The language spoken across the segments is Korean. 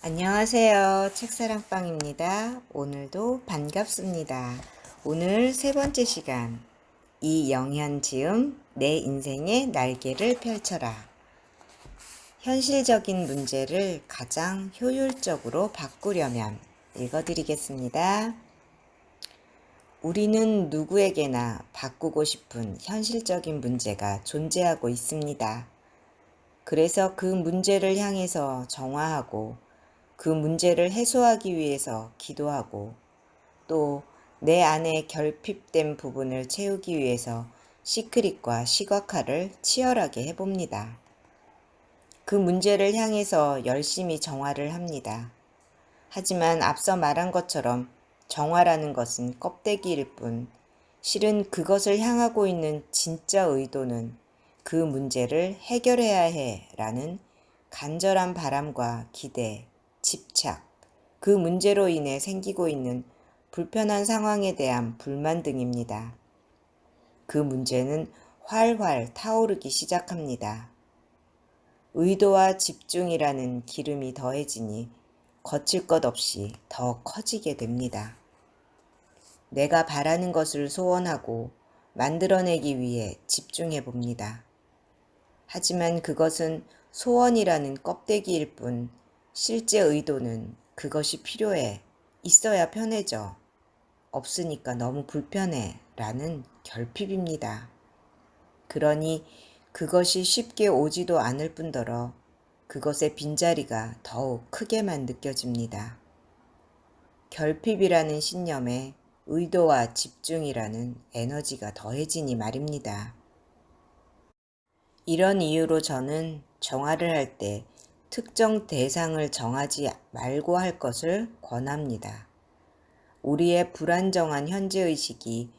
안녕하세요. 책사랑방입니다. 오늘도 반갑습니다. 오늘 세 번째 시간. 이영현 지음 내 인생의 날개를 펼쳐라. 현실적인 문제를 가장 효율적으로 바꾸려면 읽어드리겠습니다. 우리는 누구에게나 바꾸고 싶은 현실적인 문제가 존재하고 있습니다. 그래서 그 문제를 향해서 정화하고 그 문제를 해소하기 위해서 기도하고 또 내 안에 결핍된 부분을 채우기 위해서 시크릿과 시각화를 치열하게 해봅니다. 그 문제를 향해서 열심히 정화를 합니다. 하지만 앞서 말한 것처럼 정화라는 것은 껍데기일 뿐 실은 그것을 향하고 있는 진짜 의도는 그 문제를 해결해야 해 라는 간절한 바람과 기대, 집착, 그 문제로 인해 생기고 있는 불편한 상황에 대한 불만 등입니다. 그 문제는 활활 타오르기 시작합니다. 의도와 집중이라는 기름이 더해지니 거칠 것 없이 더 커지게 됩니다. 내가 바라는 것을 소원하고 만들어내기 위해 집중해 봅니다. 하지만 그것은 소원이라는 껍데기일 뿐 실제 의도는 그것이 필요해 있어야 편해져 없으니까 너무 불편해 라는 결핍입니다. 그러니 그것이 쉽게 오지도 않을 뿐더러 그것의 빈자리가 더욱 크게만 느껴집니다. 결핍이라는 신념에 의도와 집중이라는 에너지가 더해지니 말입니다. 이런 이유로 저는 정화를 할 때 특정 대상을 정하지 말고 할 것을 권합니다. 우리의 불안정한 현재의식이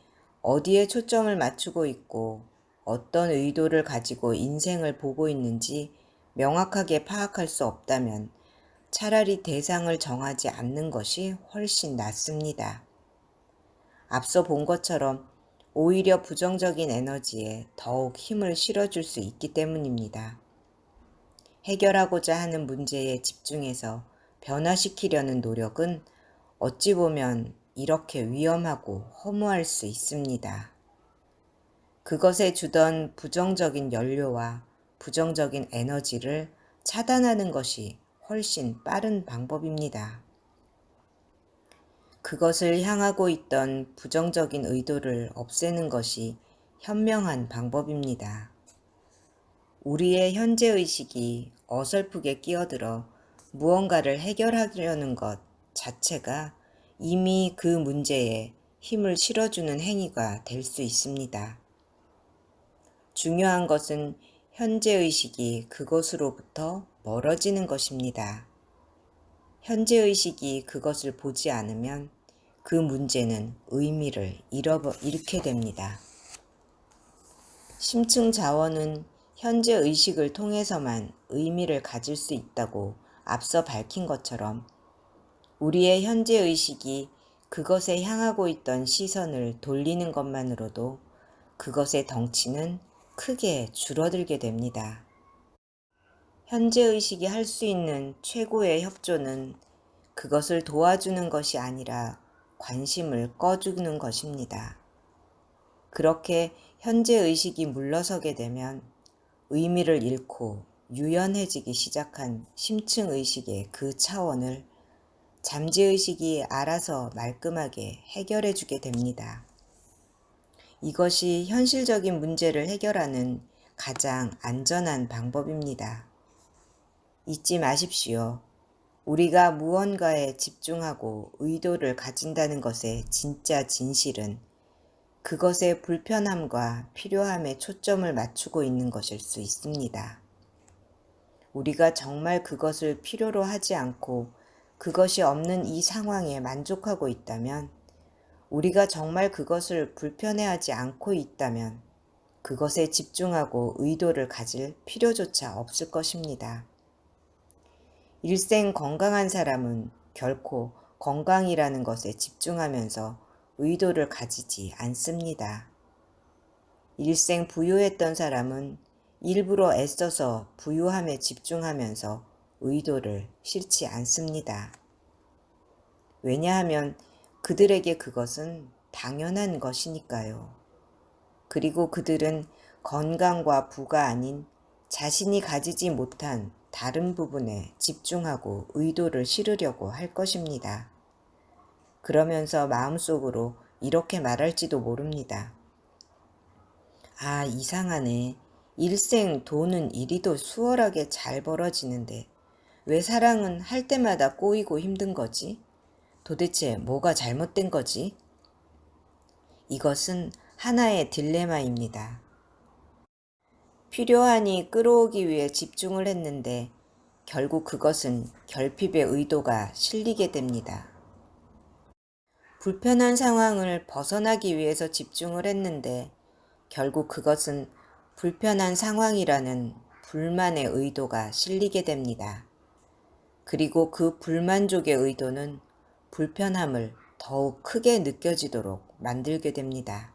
어디에 초점을 맞추고 있고 어떤 의도를 가지고 인생을 보고 있는지 명확하게 파악할 수 없다면 차라리 대상을 정하지 않는 것이 훨씬 낫습니다. 앞서 본 것처럼 오히려 부정적인 에너지에 더욱 힘을 실어줄 수 있기 때문입니다. 해결하고자 하는 문제에 집중해서 변화시키려는 노력은 어찌 보면 이렇게 위험하고 허무할 수 있습니다. 그것에 주던 부정적인 연료와 부정적인 에너지를 차단하는 것이 훨씬 빠른 방법입니다. 그것을 향하고 있던 부정적인 의도를 없애는 것이 현명한 방법입니다. 우리의 현재의식이 어설프게 끼어들어 무언가를 해결하려는 것 자체가 이미 그 문제에 힘을 실어주는 행위가 될 수 있습니다. 중요한 것은 현재의식이 그것으로부터 멀어지는 것입니다. 현재의식이 그것을 보지 않으면 그 문제는 의미를 잃어버, 잃게 됩니다. 심층 자원은 현재 의식을 통해서만 의미를 가질 수 있다고 앞서 밝힌 것처럼 우리의 현재 의식이 그것에 향하고 있던 시선을 돌리는 것만으로도 그것의 덩치는 크게 줄어들게 됩니다. 현재 의식이 할 수 있는 최고의 협조는 그것을 도와주는 것이 아니라 관심을 꺼주는 것입니다. 그렇게 현재 의식이 물러서게 되면 의미를 잃고 유연해지기 시작한 심층 의식의 그 차원을 잠재 의식이 알아서 말끔하게 해결해 주게 됩니다. 이것이 현실적인 문제를 해결하는 가장 안전한 방법입니다. 잊지 마십시오. 우리가 무언가에 집중하고 의도를 가진다는 것의 진짜 진실은 그것의 불편함과 필요함에 초점을 맞추고 있는 것일 수 있습니다. 우리가 정말 그것을 필요로 하지 않고 그것이 없는 이 상황에 만족하고 있다면, 우리가 정말 그것을 불편해하지 않고 있다면, 그것에 집중하고 의도를 가질 필요조차 없을 것입니다. 일생 건강한 사람은 결코 건강이라는 것에 집중하면서 의도를 가지지 않습니다. 일생 부유했던 사람은 일부러 애써서 부유함에 집중하면서 의도를 싫지 않습니다. 왜냐하면 그들에게 그것은 당연한 것이니까요. 그리고 그들은 건강과 부가 아닌 자신이 가지지 못한 다른 부분에 집중하고 의도를 실으려고 할 것입니다. 그러면서 마음속으로 이렇게 말할지도 모릅니다. 아, 이상하네. 일생 돈은 이리도 수월하게 잘 벌어지는데 왜 사랑은 할 때마다 꼬이고 힘든 거지? 도대체 뭐가 잘못된 거지? 이것은 하나의 딜레마입니다. 필요하니 끌어오기 위해 집중을 했는데 결국 그것은 결핍의 의도가 실리게 됩니다. 불편한 상황을 벗어나기 위해서 집중을 했는데 결국 그것은 불편한 상황이라는 불만의 의도가 실리게 됩니다. 그리고 그 불만족의 의도는 불편함을 더욱 크게 느껴지도록 만들게 됩니다.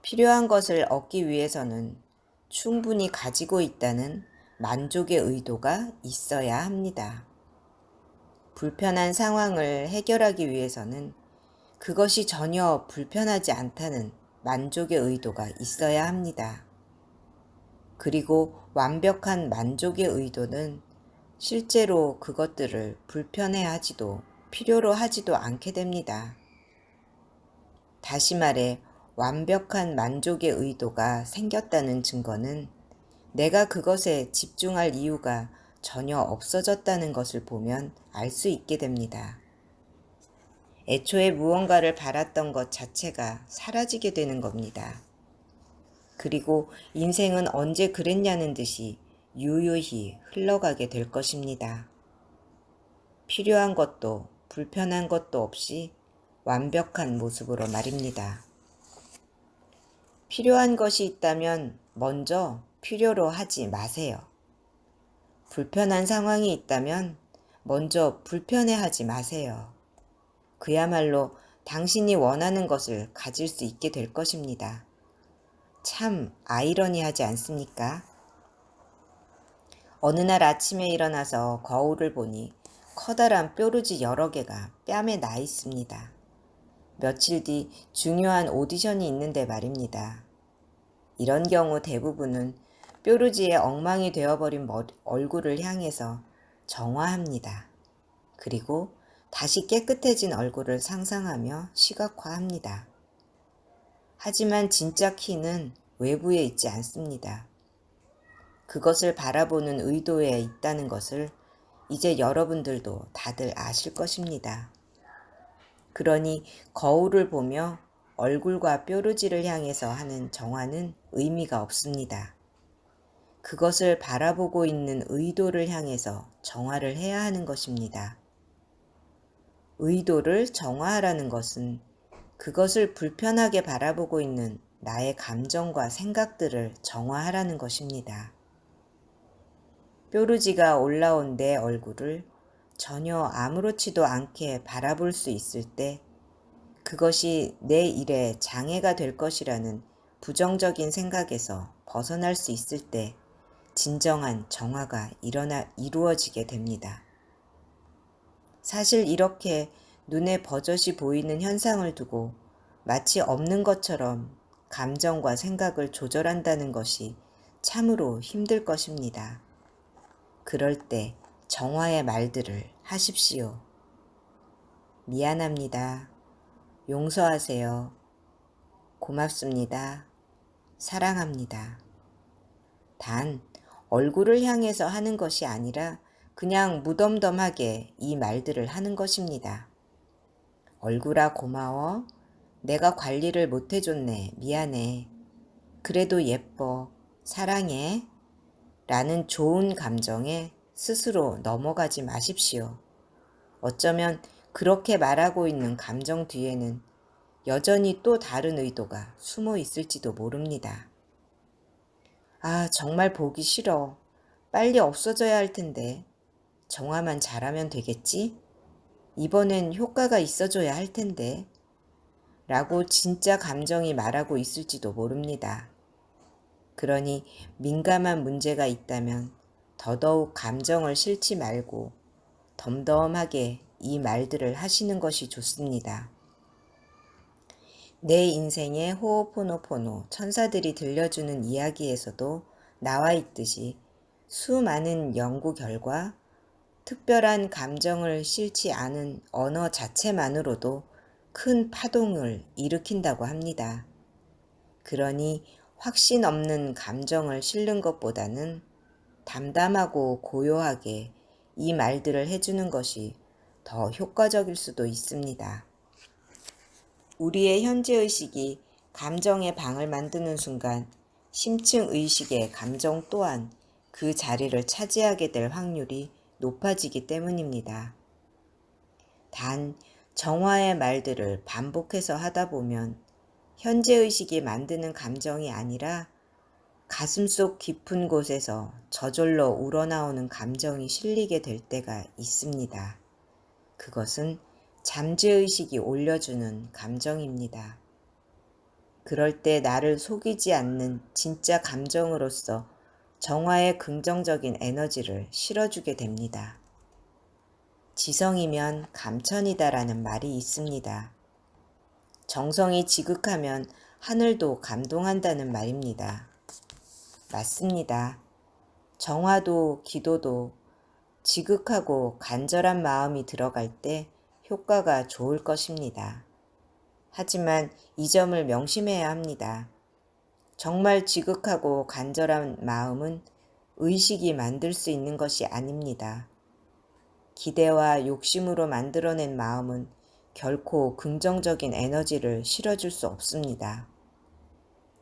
필요한 것을 얻기 위해서는 충분히 가지고 있다는 만족의 의도가 있어야 합니다. 불편한 상황을 해결하기 위해서는 그것이 전혀 불편하지 않다는 만족의 의도가 있어야 합니다. 그리고 완벽한 만족의 의도는 실제로 그것들을 불편해 하지도 필요로 하지도 않게 됩니다. 다시 말해, 완벽한 만족의 의도가 생겼다는 증거는 내가 그것에 집중할 이유가 전혀 없어졌다는 것을 보면 알 수 있게 됩니다. 애초에 무언가를 바랐던 것 자체가 사라지게 되는 겁니다. 그리고 인생은 언제 그랬냐는 듯이 유유히 흘러가게 될 것입니다. 필요한 것도 불편한 것도 없이 완벽한 모습으로 말입니다. 필요한 것이 있다면 먼저 필요로 하지 마세요. 불편한 상황이 있다면 먼저 불편해하지 마세요. 그야말로 당신이 원하는 것을 가질 수 있게 될 것입니다. 참 아이러니하지 않습니까? 어느 날 아침에 일어나서 거울을 보니 커다란 뾰루지 여러 개가 뺨에 나 있습니다. 며칠 뒤 중요한 오디션이 있는데 말입니다. 이런 경우 대부분은 뾰루지에 엉망이 되어버린 얼굴을 향해서 정화합니다. 그리고 다시 깨끗해진 얼굴을 상상하며 시각화합니다. 하지만 진짜 키는 외부에 있지 않습니다. 그것을 바라보는 의도에 있다는 것을 이제 여러분들도 다들 아실 것입니다. 그러니 거울을 보며 얼굴과 뾰루지를 향해서 하는 정화는 의미가 없습니다. 그것을 바라보고 있는 의도를 향해서 정화를 해야 하는 것입니다. 의도를 정화하라는 것은 그것을 불편하게 바라보고 있는 나의 감정과 생각들을 정화하라는 것입니다. 뾰루지가 올라온 내 얼굴을 전혀 아무렇지도 않게 바라볼 수 있을 때 그것이 내 일에 장애가 될 것이라는 부정적인 생각에서 벗어날 수 있을 때 진정한 정화가 일어나 이루어지게 됩니다. 사실 이렇게 눈에 버젓이 보이는 현상을 두고 마치 없는 것처럼 감정과 생각을 조절한다는 것이 참으로 힘들 것입니다. 그럴 때 정화의 말들을 하십시오. 미안합니다. 용서하세요. 고맙습니다. 사랑합니다. 단, 얼굴을 향해서 하는 것이 아니라 그냥 무덤덤하게 이 말들을 하는 것입니다. 얼굴아 고마워. 내가 관리를 못해줬네. 미안해. 그래도 예뻐. 사랑해. 라는 좋은 감정에 스스로 넘어가지 마십시오. 어쩌면 그렇게 말하고 있는 감정 뒤에는 여전히 또 다른 의도가 숨어 있을지도 모릅니다. 아, 정말 보기 싫어. 빨리 없어져야 할 텐데. 정화만 잘하면 되겠지? 이번엔 효과가 있어줘야 할 텐데. 라고 진짜 감정이 말하고 있을지도 모릅니다. 그러니 민감한 문제가 있다면 더더욱 감정을 싫지 말고 덤덤하게 이 말들을 하시는 것이 좋습니다. 내 인생의 호호포노포노 천사들이 들려주는 이야기에서도 나와 있듯이 수많은 연구 결과 특별한 감정을 싫지 않은 언어 자체만으로도 큰 파동을 일으킨다고 합니다. 그러니 확신 없는 감정을 실는 것보다는 담담하고 고요하게 이 말들을 해주는 것이 더 효과적일 수도 있습니다. 우리의 현재의식이 감정의 방을 만드는 순간 심층 의식의 감정 또한 그 자리를 차지하게 될 확률이 높아지기 때문입니다. 단, 정화의 말들을 반복해서 하다 보면 현재의식이 만드는 감정이 아니라 가슴속 깊은 곳에서 저절로 우러나오는 감정이 실리게 될 때가 있습니다. 그것은 잠재의식이 올려주는 감정입니다. 그럴 때 나를 속이지 않는 진짜 감정으로서 정화의 긍정적인 에너지를 실어주게 됩니다. 지성이면 감천이다라는 말이 있습니다. 정성이 지극하면 하늘도 감동한다는 말입니다. 맞습니다. 정화도 기도도 지극하고 간절한 마음이 들어갈 때 효과가 좋을 것입니다. 하지만 이 점을 명심해야 합니다. 정말 지극하고 간절한 마음은 의식이 만들 수 있는 것이 아닙니다. 기대와 욕심으로 만들어낸 마음은 결코 긍정적인 에너지를 실어줄 수 없습니다.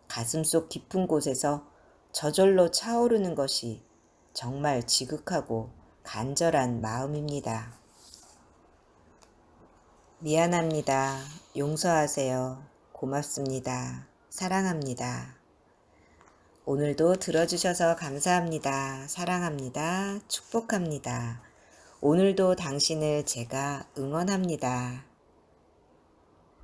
가슴속 깊은 곳에서 저절로 차오르는 것이 정말 지극하고 간절한 마음입니다. 미안합니다. 용서하세요. 고맙습니다. 사랑합니다. 오늘도 들어주셔서 감사합니다. 사랑합니다. 축복합니다. 오늘도 당신을 제가 응원합니다.